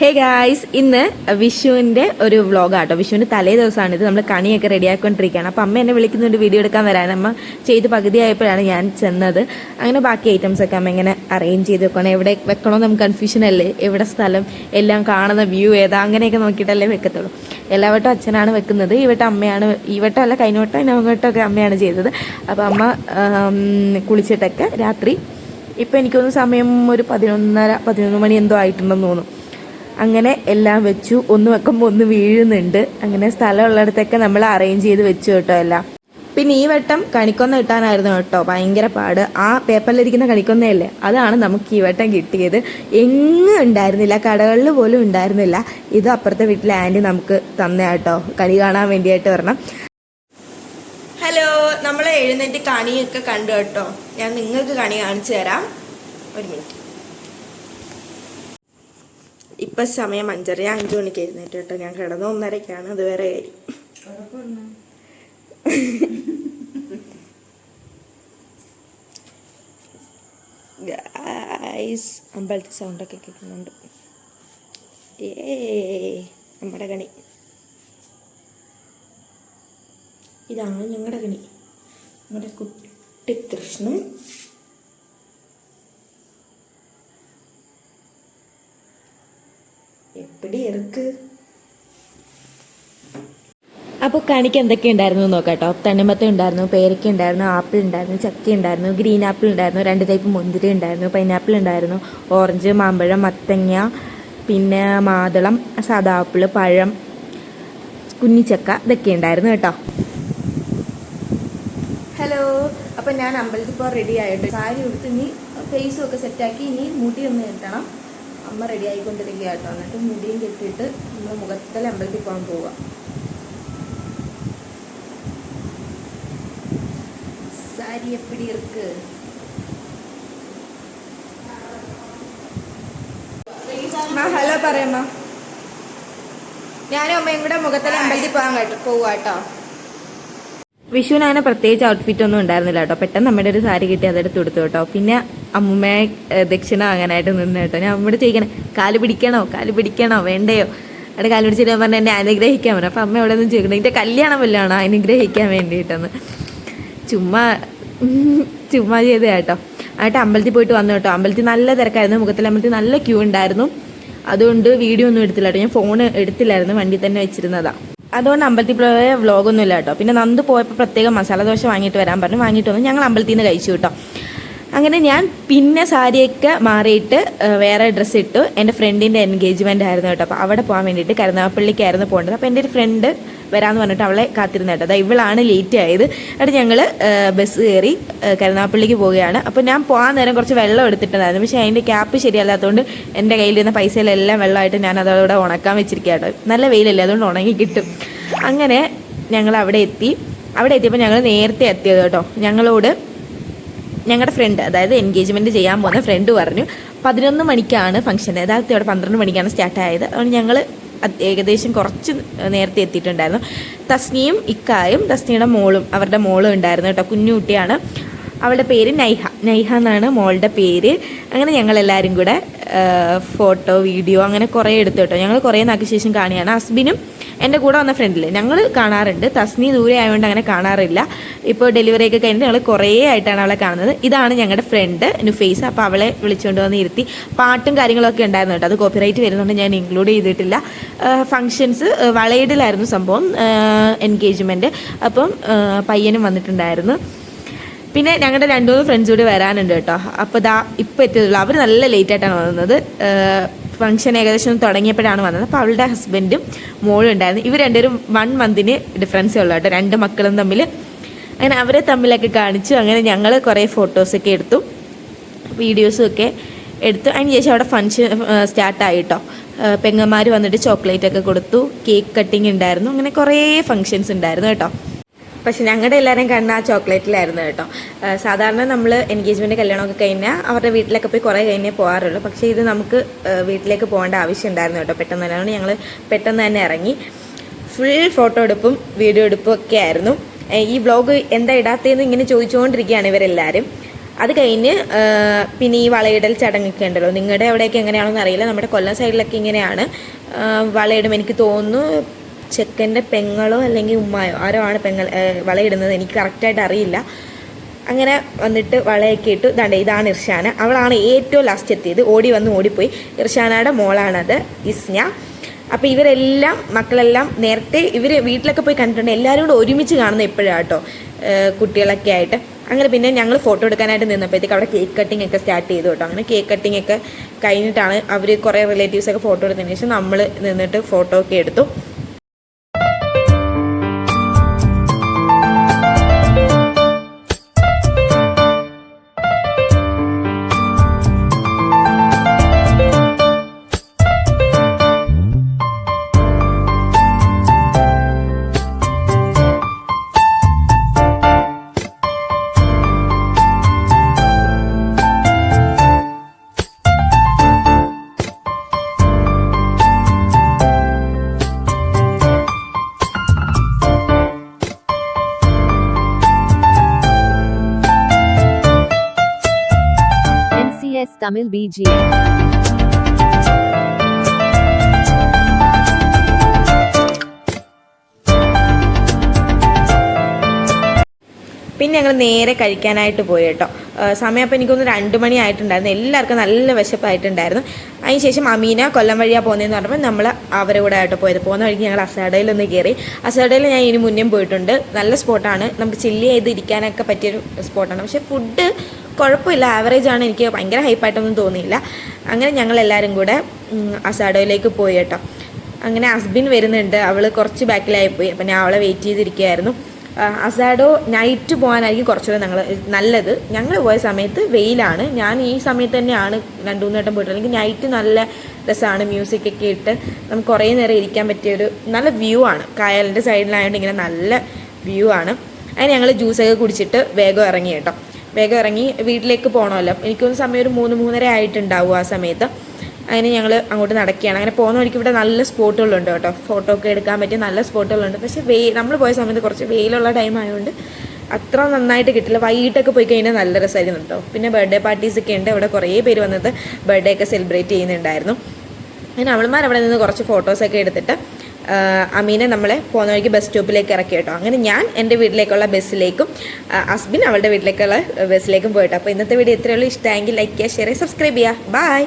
Hey guys ഇന്ന് വിഷുവിന്റെ ഒരു വ്ളോഗാട്ടോ വിഷുവിന്റെ തലേ ദിവസമാണ്. ഇത് നമ്മൾ കണിയൊക്കെ റെഡിയാക്കിക്കൊണ്ടിരിക്കുകയാണ്. അപ്പം അമ്മ എന്നെ വിളിക്കുന്നുണ്ട് വീഡിയോ എടുക്കാൻ വരാൻ. അമ്മ ചെയ്ത് പകുതിയായപ്പോഴാണ് ഞാൻ ചെന്നത്. അങ്ങനെ ബാക്കി ഐറ്റംസ് ഒക്കെ അമ്മ ഇങ്ങനെ അറേഞ്ച് ചെയ്ത് വെക്കണം. എവിടെ വെക്കണമെന്ന് നമുക്ക് കൺഫ്യൂഷൻ അല്ലേ? എവിടെ സ്ഥലം? എല്ലാം കാണുന്ന വ്യൂ ഏതാ? അങ്ങനെയൊക്കെ നോക്കിയിട്ടല്ലേ വെക്കത്തുള്ളൂ. എല്ലാ വട്ടം അച്ഛനാണ് വെക്കുന്നത്. ഈ വട്ടം അമ്മയാണ്. ഈ വട്ടം അല്ല കഴിഞ്ഞ വട്ടം ഇനവട്ടം ഒക്കെ അമ്മയാണ് ചെയ്തത്. അപ്പോൾ അമ്മ കുളിച്ചിട്ടൊക്കെ രാത്രി. ഇപ്പം എനിക്കൊന്ന് സമയം ഒരു പതിനൊന്നര പതിനൊന്ന് മണി എന്തോ ആയിട്ടുണ്ടെന്ന് തോന്നുന്നു. അങ്ങനെ എല്ലാം വെച്ചു. ഒന്ന് വെക്കുമ്പോൾ ഒന്ന് വീഴുന്നുണ്ട്. അങ്ങനെ സ്ഥലമുള്ളിടത്തൊക്കെ നമ്മൾ അറേഞ്ച് ചെയ്ത് വെച്ചു കേട്ടോ എല്ലാം. പിന്നെ ഈ വട്ടം കണിക്കൊന്ന കിട്ടാനായിരുന്നു കേട്ടോ. ഭയങ്കര പാട്. ആ പേപ്പറിലിരിക്കുന്ന കണിക്കൊന്നയല്ലേ? അതാണ് നമുക്ക് ഈ വട്ടം കിട്ടിയത്. എങ്ങും ഉണ്ടായിരുന്നില്ല. കടകളിൽ പോലും ഉണ്ടായിരുന്നില്ല. ഇത് അപ്പുറത്തെ വീട്ടിലെ ആന്റി നമുക്ക് തന്ന കേട്ടോ. കണി കാണാൻ വേണ്ടിയായിട്ട് വരണം. ഹലോ നമ്മൾ എഴുന്നേറ്റ് കണിയൊക്കെ കണ്ടു കേട്ടോ. ഞാൻ നിങ്ങൾക്ക് കണി കാണിച്ചു തരാം. ഒരു മിനിറ്റ്. ഇപ്പൊ സമയം അഞ്ചര അഞ്ചു മണിക്ക് എഴുന്നേറ്റ് കേട്ടോ. ഞാൻ കിടന്ന് ഒന്നരക്കാണ് അത് വേറെ കാര്യം. ഗൈസ് അമ്പലത്തിൽ സൗണ്ടൊക്കെ കേൾക്കുന്നുണ്ട്. ഏ നമ്മുടെ കണി. ഇതാണ് ഞങ്ങളുടെ കണി. നമ്മുടെ കുട്ടി കൃഷ്ണൻ. എപ്പടി ഇറക്ക് അപ്പോൾ കണിക്ക് എന്തൊക്കെ ഉണ്ടായിരുന്നു നോക്കാട്ടോ നോക്കാം തണ്ണിമത്ത ഉണ്ടായിരുന്നു പേരക്ക ഉണ്ടായിരുന്നു ആപ്പിൾ ഉണ്ടായിരുന്നു ചക്ക ഉണ്ടായിരുന്നു ഗ്രീൻ ആപ്പിൾ ഉണ്ടായിരുന്നു രണ്ട് ടൈപ്പ് മുന്തിരി ഉണ്ടായിരുന്നു പൈനാപ്പിൾ ഉണ്ടായിരുന്നു ഓറഞ്ച് മാമ്പഴം മത്തങ്ങ പിന്നെ മാതളം സാദാ ആപ്പിൾ പഴം കുഞ്ഞിച്ചക്ക ഇതൊക്കെ ഉണ്ടായിരുന്നു കേട്ടോ. ഹലോ അപ്പം ഞാൻ അമ്പലത്തിൽ പോകാൻ റെഡി ആയിട്ട് സാരി ഉടുത്ത് ഇനി ഫേസും ഒക്കെ സെറ്റാക്കി ഇനി മുടി ഒന്ന് കെട്ടണം അമ്മ റെഡി ആയിക്കൊണ്ടിരിക്കുക കേട്ടോ എന്നിട്ട് മുടിയും കെട്ടിയിട്ട് നമ്മൾ മുഖത്തല അമ്പലത്തിൽ പോകാൻ പോവുക സാരി എപ്പിടി ഇർക്ക്? ഹലോ പറയമ്മ ഞാനും അമ്മയും കൂടെ മുഖത്തല അമ്പലത്തിൽ പോകാൻ കേട്ടോ പോവുക കേട്ടോ വിഷുവിന് പ്രത്യേകിച്ച് ഔട്ട്ഫിറ്റ് ഒന്നും ഉണ്ടായിരുന്നില്ല കേട്ടോ. പെട്ടെന്ന് നമ്മുടെ ഒരു സാരി കിട്ടി അതെടുത്ത് കൊടുത്തു കേട്ടോ. പിന്നെ അമ്മൂമ്മയെ ദക്ഷിണ വാങ്ങാനായിട്ട് നിന്ന് കേട്ടോ. ഞാൻ അമ്മയോട് ചോദിക്കണേ കാൽ പിടിക്കണോ? കാൽ പിടിക്കണോ? വേണ്ടയോ? അവിടെ കാൽ പിടിച്ചിട്ട് ഞാൻ പറഞ്ഞ എന്നെ അനുഗ്രഹിക്കാൻ പറഞ്ഞു അപ്പം അമ്മ എവിടെ നിന്ന് ചോദിക്കണം എന്റെ കല്യാണം വല്ലതാണോ അനുഗ്രഹിക്കാൻ വേണ്ടിയിട്ടെന്ന്. ചുമ്മാ ചുമ്മാ ചെയ്ത കേട്ടോ. ആയിട്ട് അമ്പലത്തിൽ പോയിട്ട് വന്നു കേട്ടോ. അമ്പലത്തിൽ നല്ല തിരക്കായിരുന്നു. മുഖത്തിൽ അമ്പലത്തിൽ നല്ല ക്യൂ ഉണ്ടായിരുന്നു. അതുകൊണ്ട് വീഡിയോ ഒന്നും എടുത്തില്ല കേട്ടോ. ഞാൻ ഫോൺ എടുത്തില്ലായിരുന്നു. വണ്ടി തന്നെ വെച്ചിരുന്നതാ. അതുകൊണ്ട് അമ്പലത്തിൽ പോയ വ്ളോഗൊന്നും ഇല്ല കേട്ടോ. പിന്നെ നന്ദ് പോയപ്പോൾ പ്രത്യേകം മസാല ദോശ വാങ്ങിയിട്ട് വരാൻ പറഞ്ഞു. വാങ്ങിയിട്ട് വന്നു. ഞങ്ങൾ അമ്പലത്തിൽ നിന്ന് കഴിച്ചു കേട്ടോ. അങ്ങനെ ഞാൻ പിന്നെ സാരിയൊക്കെ മാറിയിട്ട് വേറെ ഡ്രസ്സ് ഇട്ടു. എന്റെ ഫ്രണ്ടിന്റെ എൻഗേജ്മെന്റ് ആയിരുന്നു കേട്ടോ. അപ്പോൾ അവിടെ പോകാൻ വേണ്ടിയിട്ട് കരുനാഗപ്പള്ളിക്കായിരുന്നു പോകേണ്ടത്. അപ്പോൾ എന്റെ ഒരു ഫ്രണ്ട് വരാമെന്ന് പറഞ്ഞിട്ട് അവളെ കാത്തിരുന്ന കേട്ടോ. അതാ ഇവളാണ് ലേറ്റ് ആയത്. എന്നിട്ട് ഞങ്ങൾ ബസ് കയറി കരുനാഗപ്പള്ളിക്ക് പോവുകയാണ്. അപ്പോൾ ഞാൻ പോകാൻ നേരം കുറച്ച് വെള്ളം എടുത്തിട്ടുണ്ടായിരുന്നു. പക്ഷേ അതിന്റെ ക്യാപ്പ് ശരിയല്ലാത്തതുകൊണ്ട് എന്റെ കയ്യിലിരുന്ന പൈസയിലെല്ലാം വെള്ളമായിട്ട് ഞാൻ അതവിടെ ഉണക്കാൻ വെച്ചിരിക്കുക കേട്ടോ. നല്ല വെയിലല്ലേ അതുകൊണ്ട് ഉണങ്ങി കിട്ടും. അങ്ങനെ ഞങ്ങൾ അവിടെ എത്തി. അവിടെ എത്തിയപ്പോൾ ഞങ്ങൾ നേരത്തെ എത്തിയത് കേട്ടോ. ഞങ്ങളോട് ഞങ്ങളുടെ ഫ്രണ്ട് അതായത് എൻഗേജ്മെന്റ് ചെയ്യാൻ പോകുന്ന ഫ്രണ്ട് പറഞ്ഞു പതിനൊന്ന് മണിക്കാണ് ഫംഗ്ഷൻ യഥാർത്ഥത്തിൽ ഇവിടെ പന്ത്രണ്ട് മണിക്കാണ് സ്റ്റാർട്ട് ആയത്. അതുകൊണ്ട് ഞങ്ങൾ ഏകദേശം കുറച്ച് നേരത്തെ എത്തിയിട്ടുണ്ടായിരുന്നു. തസ്നിയും ഇക്കായും തസ്നിയുടെ മോളും അവരുടെ മോളും ഉണ്ടായിരുന്നു കേട്ടോ കുഞ്ഞുകുട്ടിയാണ്. അവളുടെ പേര് നൈഹ. നൈഹ എന്നാണ് മോളുടെ പേര്. അങ്ങനെ ഞങ്ങളെല്ലാവരും കൂടെ ഫോട്ടോ വീഡിയോ അങ്ങനെ കുറേ എടുത്തു കേട്ടോ. ഞങ്ങൾ കുറേ നാൾക്ക് ശേഷം കാണുകയാണ്. ഹസ്ബിനും എന്റെ കൂടെ വന്ന ഫ്രണ്ടിൽ ഞങ്ങൾ കാണാറുണ്ട്. തസ്നി ദൂരെ ആയതുകൊണ്ട് അങ്ങനെ കാണാറില്ല. ഇപ്പോൾ ഡെലിവറി ഒക്കെ കഴിഞ്ഞിട്ട് ഞങ്ങൾ കുറേ ആയിട്ടാണ് അവളെ കാണുന്നത്. ഇതാണ് ഞങ്ങളുടെ ഫ്രണ്ട് നുഫേസ്. അപ്പോൾ അവളെ വിളിച്ചുകൊണ്ട് വന്ന് ഇരുത്തി. പാട്ടും കാര്യങ്ങളൊക്കെ ഉണ്ടായിരുന്നു കേട്ടോ. അത് കോപ്പിറൈറ്റ് വരുന്നുണ്ട് ഞാൻ ഇൻക്ലൂഡ് ചെയ്തിട്ടില്ല. ഫങ്ഷൻസ് വളയിടിലായിരുന്നു സംഭവം. എൻഗേജ്മെന്റ് അപ്പം പയ്യനും വന്നിട്ടുണ്ടായിരുന്നു. പിന്നെ ഞങ്ങളുടെ രണ്ടു മൂന്ന് ഫ്രണ്ട്സ് കൂടി വരാനുണ്ട് കേട്ടോ. അപ്പോൾ ദാ ഇപ്പോൾ എത്തിയതുള്ളൂ അവർ നല്ല ലേറ്റ് ആയിട്ടാണ് വന്നത്. ഫംഗ്ഷൻ ഏകദേശം തുടങ്ങിയപ്പോഴാണ് വന്നത്. അപ്പോൾ അവളുടെ ഹസ്ബൻഡും മോളും ഉണ്ടായിരുന്നു. ഇവർ രണ്ടുപേരും വൺ മന്തിന് ഡിഫറൻസേ ഉള്ളൂ കേട്ടോ. രണ്ട് മക്കളും തമ്മിൽ അങ്ങനെ അവരെ തമ്മിലൊക്കെ കാണിച്ചു. അങ്ങനെ ഞങ്ങൾ കുറേ ഫോട്ടോസൊക്കെ എടുത്തു. വീഡിയോസും ഒക്കെ എടുത്തു. അതിന് ശേഷം അവിടെ ഫംഗ്ഷൻ സ്റ്റാർട്ടായിട്ടോ പെങ്ങന്മാർ വന്നിട്ട് ചോക്ലേറ്റ് ഒക്കെ കൊടുത്തു. കേക്ക് കട്ടിങ് ഉണ്ടായിരുന്നു. അങ്ങനെ കുറേ ഫങ്ഷൻസ് ഉണ്ടായിരുന്നു കേട്ടോ. പക്ഷെ ഞങ്ങളുടെ എല്ലാവരും കണ്ണ ആ ചോക്ലേറ്റിലായിരുന്നു കേട്ടോ. സാധാരണ നമ്മൾ എൻഗേജ്മെന്റ് കല്യാണമൊക്കെ കഴിഞ്ഞാൽ അവരുടെ വീട്ടിലൊക്കെ പോയി കുറേ കഴിഞ്ഞേ പോകാറുള്ളൂ പക്ഷേ ഇത് നമുക്ക് വീട്ടിലേക്ക് പോകേണ്ട ആവശ്യം ഉണ്ടായിരുന്നു കേട്ടോ. പെട്ടെന്ന് തന്നെ. ഞങ്ങൾ പെട്ടെന്ന് തന്നെ ഇറങ്ങി. ഫുൾ ഫോട്ടോ എടുപ്പും വീഡിയോ എടുപ്പും ഒക്കെ ആയിരുന്നു. ഈ വ്ളോഗ് എന്താ ഇടാത്തതെന്ന് ഇങ്ങനെ ചോദിച്ചുകൊണ്ടിരിക്കുകയാണ് ഇവരെല്ലാവരും അത് കഴിഞ്ഞ് പിന്നെ ഈ വളയിടൽ ചടങ്ങൊക്കെ ഉണ്ടല്ലോ. നിങ്ങളുടെ എവിടെയൊക്കെ എങ്ങനെയാണെന്ന് അറിയില്ല. നമ്മുടെ കൊല്ലം സൈഡിലൊക്കെ ഇങ്ങനെയാണ്. വളയിടും. എനിക്ക് തോന്നുന്നു ചെക്കന്റെ പെങ്ങളോ അല്ലെങ്കിൽ ഉമ്മായോ ആരോ ആണ് പെങ്ങൾ വളയിടുന്നത്. എനിക്ക് കറക്റ്റായിട്ട് അറിയില്ല. അങ്ങനെ വന്നിട്ട് വളയൊക്കെ ഇട്ടു. ഇതാണ് ഇതാണ് ഇർഷാന. അവളാണ് ഏറ്റവും ലാസ്റ്റ് എത്തിയത്. ഓടി വന്ന് ഓടിപ്പോയി. ഇർഷാനയുടെ മോളാണത്. ഇസ്ന. അപ്പോൾ ഇവരെല്ലാം മക്കളെല്ലാം നേരത്തെ ഇവർ വീട്ടിലൊക്കെ പോയി കണ്ടിട്ടുണ്ട്. എല്ലാവരും കൂടെ ഒരുമിച്ച് കാണുന്ന എപ്പോഴാണ് കേട്ടോ കുട്ടികളൊക്കെ ആയിട്ട്. അങ്ങനെ പിന്നെ ഞങ്ങൾ ഫോട്ടോ എടുക്കാനായിട്ട് നിന്നപ്പോഴത്തേക്ക് അവിടെ കേക്ക് കട്ടിംഗ് ഒക്കെ സ്റ്റാർട്ട് ചെയ്തു കേട്ടോ അങ്ങനെ കേക്ക് കട്ടിംഗ് ഒക്കെ കഴിഞ്ഞിട്ടാണ് അവർ കുറേ റിലേറ്റീവ്സ് ഒക്കെ ഫോട്ടോ എടുത്തതിന് ശേഷം നമ്മൾ നിന്നിട്ട് ഫോട്ടോ ഒക്കെ എടുത്തു. Tamil BGM. പിന്നെ ഞങ്ങൾ നേരെ കഴിക്കാനായിട്ട് പോയി കേട്ടോ. സമയം അപ്പോൾ എനിക്കൊന്ന് രണ്ട് മണി ആയിട്ടുണ്ടായിരുന്നു. എല്ലാവർക്കും നല്ല വിശപ്പായിട്ടുണ്ടായിരുന്നു. അതിന് ശേഷം അമീന കൊല്ലം വഴിയാണ് പോകുന്നതെന്ന് പറഞ്ഞപ്പോൾ നമ്മൾ അവരെ കൂടെ ആയിട്ട് പോയത്. പോകുന്ന വഴിക്ക് ഞങ്ങൾ അസാഡയിൽ ഒന്ന് കയറി അസാഡയിൽ ഞാൻ ഇനി മുന്നേ പോയിട്ടുണ്ട്. നല്ല സ്പോട്ടാണ്. നമുക്ക് ചില്ലി ചെയ്ത് ഇരിക്കാനൊക്കെ പറ്റിയൊരു സ്പോട്ടാണ്. പക്ഷേ ഫുഡ് കുഴപ്പമില്ല. ആവറേജ് ആണ്. എനിക്ക് ഭയങ്കര ഹൈപ്പായിട്ടൊന്നും തോന്നിയില്ല. അങ്ങനെ ഞങ്ങൾ എല്ലാവരും കൂടെ അസാഡോയിലേക്ക് പോയി കേട്ടോ. അങ്ങനെ ഹസ്ബിൻ വരുന്നുണ്ട്. അവൾ കുറച്ച് ബാക്കിലായി പോയി. അപ്പം ഞാൻ അവളെ വെയിറ്റ് ചെയ്തിരിക്കുകയായിരുന്നു. അസാഡോ നൈറ്റ് പോകാനായിരിക്കും കുറച്ചുകൂടെ ഞങ്ങൾ നല്ലത്. ഞങ്ങൾ പോയ സമയത്ത് വെയിലാണ്. ഞാൻ ഈ സമയത്ത് തന്നെയാണ് രണ്ടു മൂന്ന് വട്ടം പോയിട്ടുള്ളത്. എനിക്ക് നൈറ്റ് നല്ല രസമാണ്. മ്യൂസിക് ഒക്കെ ഇട്ട് നമുക്ക് കുറേ നേരം ഇരിക്കാൻ പറ്റിയ ഒരു നല്ല വ്യൂ ആണ്. കായലിന്റെ സൈഡിലായതുകൊണ്ട് ഇങ്ങനെ നല്ല വ്യൂ ആണ്. അതിന് ഞങ്ങൾ ജ്യൂസൊക്കെ കുടിച്ചിട്ട് വേഗം ഇറങ്ങി കേട്ടോ. വേഗം ഇറങ്ങി വീട്ടിലേക്ക് പോകണമല്ലോ എനിക്കൊന്ന് സമയം ഒരു മൂന്ന് മൂന്നര ആയിട്ടുണ്ടാവും ആ സമയത്ത്. അങ്ങനെ ഞങ്ങൾ അങ്ങോട്ട് നടക്കുകയാണ്. അങ്ങനെ പോകുന്ന വഴിക്ക് ഇവിടെ നല്ല സ്പോട്ടുകളുണ്ട് കേട്ടോ. ഫോട്ടോ ഒക്കെ എടുക്കാൻ പറ്റിയ നല്ല സ്പോട്ടുകളുണ്ട്. പക്ഷേ വെയിൽ നമ്മൾ പോയ സമയത്ത് കുറച്ച് വെയിലുള്ള ടൈം ആയതുകൊണ്ട് അത്ര നന്നായിട്ട് കിട്ടില്ല. വൈകിട്ടൊക്കെ പോയി കഴിഞ്ഞാൽ നല്ല രസമായിരുന്നു കേട്ടോ. പിന്നെ ബർത്ത്ഡേ പാർട്ടീസ് ഒക്കെ ഉണ്ട്. ഇവിടെ കുറേ പേര് വന്നിട്ട് ബർത്ത്ഡേ ഒക്കെ സെലിബ്രേറ്റ് ചെയ്യുന്നുണ്ടായിരുന്നു. അങ്ങനെ അവൾമാർ അവിടെ നിന്ന് കുറച്ച് ഫോട്ടോസൊക്കെ എടുത്തിട്ട് അമീനെ നമ്മളെ പോകുന്ന വഴിക്ക് ബസ് സ്റ്റോപ്പിലേക്ക് ഇറക്കി കേട്ടോ. അങ്ങനെ ഞാൻ എന്റെ വീട്ടിലേക്കുള്ള ബസ്സിലേക്കും അസ്ബിൻ അവളുടെ വീട്ടിലേക്കുള്ള ബസ്സിലേക്കും പോയിട്ടോ. അപ്പോൾ ഇന്നത്തെ വീഡിയോ ഇത്രയുള്ളൂ ഇഷ്ടമെങ്കിൽ ലൈക്ക് ചെയ്യുക ഷെയർ ചെയ്യുക സബ്സ്ക്രൈബ് ചെയ്യുക. ബൈ